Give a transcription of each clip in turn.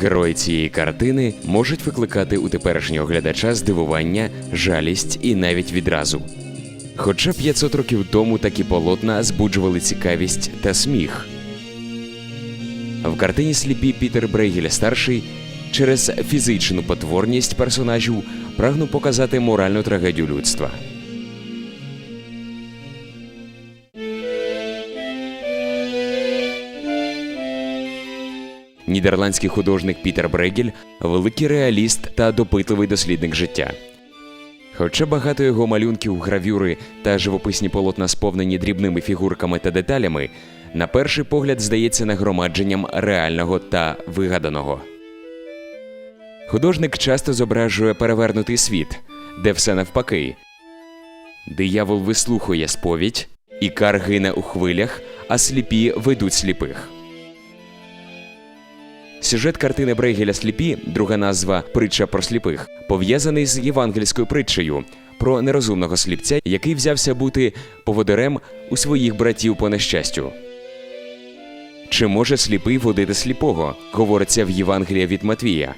Герої цієї картини можуть викликати у теперішнього глядача здивування, жалість і навіть відразу. Хоча 500 років тому такі полотна збуджували цікавість та сміх. В картині сліпі Пітер Брейгель старший через фізичну потворність персонажів прагнув показати моральну трагедію людства. Нідерландський художник Пітер Брегель великий реаліст та допитливий дослідник життя. Хоча багато його малюнків, гравюри та живописні полотна сповнені дрібними фігурками та деталями, на перший погляд здається нагромадженням реального та вигаданого. Художник часто зображує перевернутий світ, де все навпаки. Диявол вислухує сповідь, ікар гине у хвилях, а сліпі ведуть сліпих. Сюжет картини Брейгеля Сліпі, друга назва Притча про сліпих, пов'язаний з євангельською притчею про нерозумного сліпця, який взявся бути поводирем у своїх братів по нещастю. Чи може сліпий водити сліпого? говориться в Євангелії від Матвія.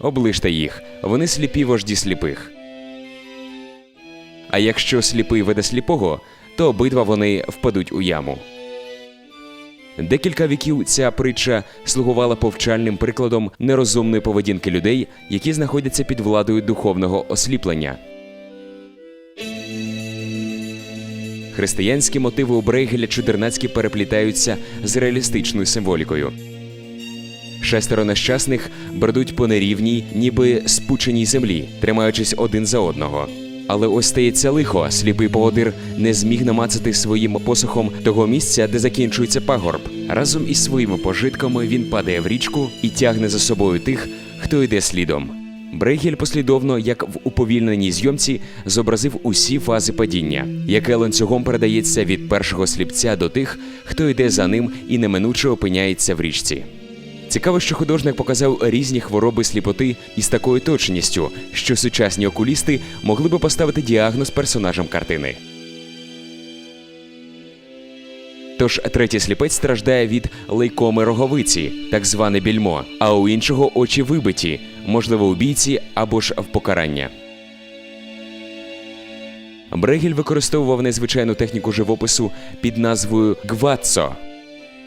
Оближте їх, вони сліпі вожді сліпих. А якщо сліпий веде сліпого, то обидва вони впадуть у яму. Декілька віків ця притча слугувала повчальним прикладом нерозумної поведінки людей, які знаходяться під владою духовного осліплення. Християнські мотиви у Брейгеля чудернацькі переплітаються з реалістичною символікою. Шестеро нещасних бредуть по нерівній, ніби спученій землі, тримаючись один за одного. Але ось стається лихо, сліпий поводир не зміг намацати своїм посохом того місця, де закінчується пагорб. Разом із своїми пожитками він падає в річку і тягне за собою тих, хто йде слідом. Брейгель послідовно, як в уповільненій зйомці, зобразив усі фази падіння, яке ланцюгом передається від першого сліпця до тих, хто йде за ним і неминуче опиняється в річці. Цікаво, що художник показав різні хвороби сліпоти із такою точністю, що сучасні окулісти могли би поставити діагноз персонажам картини. Тож третій сліпець страждає від лейкоми роговиці, так зване більмо, а у іншого очі вибиті, можливо, у бійці або ж в покарання. Брегель використовував незвичайну техніку живопису під назвою гваццо.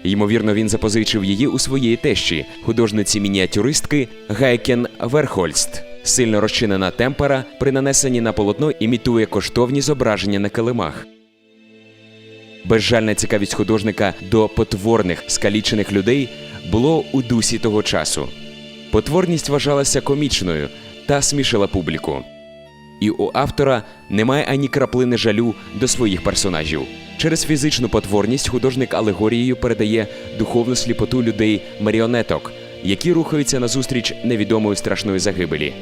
Ймовірно, він запозичив її у своєї тещі, художниці мініатюристки Гайкен Верхольст. Сильно розчинена темпера при нанесенні на полотно імітує коштовні зображення на килимах. Безжальна цікавість художника до потворних скалічених людей було у дусі того часу. Потворність вважалася комічною та смішила публіку. І у автора немає ані краплини жалю до своїх персонажів. Через фізичну потворність художник алегорією передає духовну сліпоту людей маріонеток, які рухаються назустріч невідомої страшної загибелі,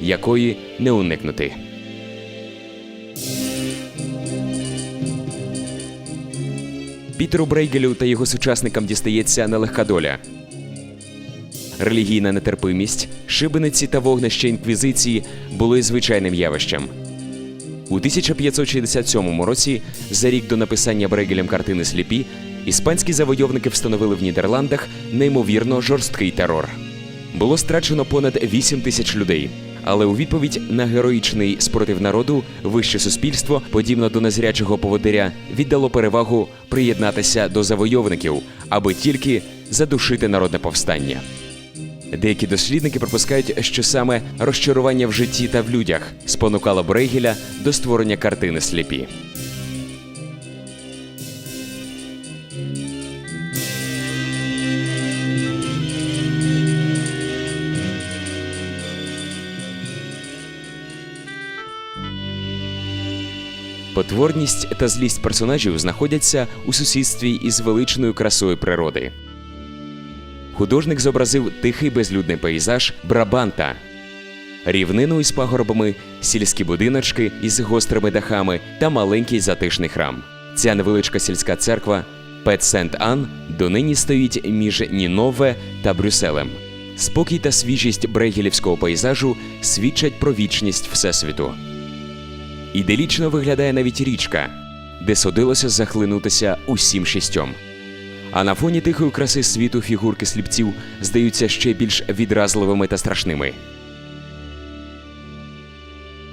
якої не уникнути. Пітеру Брейгелю та його сучасникам дістається нелегка доля. Релігійна нетерпимість, шибениці та вогнище інквізиції були звичайним явищем. У 1567 році, за рік до написання Брегелем картини Сліпі, іспанські завойовники встановили в Нідерландах неймовірно жорсткий терор. Було страчено понад 8 тисяч людей. Але у відповідь на героїчний спротив народу вище суспільство, подібно до незрячого поводиря, віддало перевагу приєднатися до завойовників, аби тільки задушити народне повстання. Деякі дослідники припускають, що саме розчарування в житті та в людях спонукало Брейгеля до створення картини сліпі. Потворність та злість персонажів знаходяться у сусідстві із величною красою природи. Художник зобразив тихий безлюдний пейзаж Брабанта, рівнину із пагорбами, сільські будиночки із гострими дахами та маленький затишний храм. Ця невеличка сільська церква Пет Сент Ан донині стоїть між Нінове та Брюсселем. Спокій та свіжість брейгелівського пейзажу свідчать про вічність Всесвіту. Іделічно виглядає навіть річка, де судилося захлинутися усім шістьом. А на фоні тихої краси світу фігурки сліпців здаються ще більш відразливими та страшними.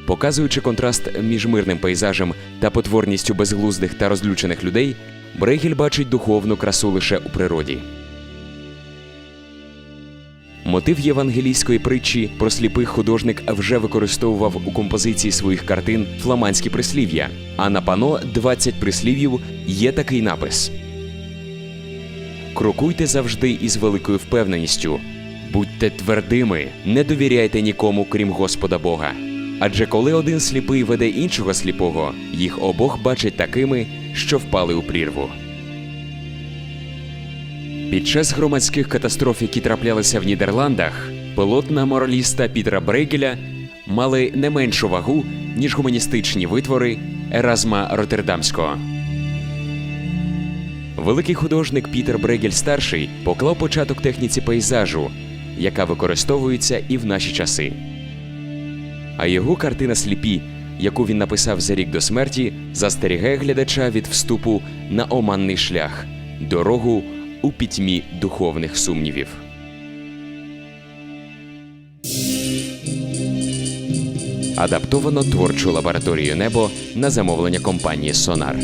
Показуючи контраст між мирним пейзажем та потворністю безглуздих та розлючених людей, Брейгель бачить духовну красу лише у природі. Мотив євангелійської притчі про сліпих художник вже використовував у композиції своїх картин фламандські прислів'я. А на пано 20 прислів'їв є такий напис: Крокуйте завжди із великою впевненістю, будьте твердими, не довіряйте нікому, крім Господа Бога. Адже коли один сліпий веде іншого сліпого, їх обох бачать такими, що впали у прірву. Під час громадських катастроф, які траплялися в Нідерландах, полотна мораліста Пітера Брейгеля мали не меншу вагу, ніж гуманістичні витвори Еразма Роттердамського. Великий художник Пітер Брейгель старший поклав початок техніці пейзажу, яка використовується і в наші часи. А його картина Сліпі, яку він написав за рік до смерті, застерігає глядача від вступу на оманний шлях, дорогу у пітьмі духовних сумнівів. Адаптовано творчу лабораторію небо на замовлення компанії Сонар.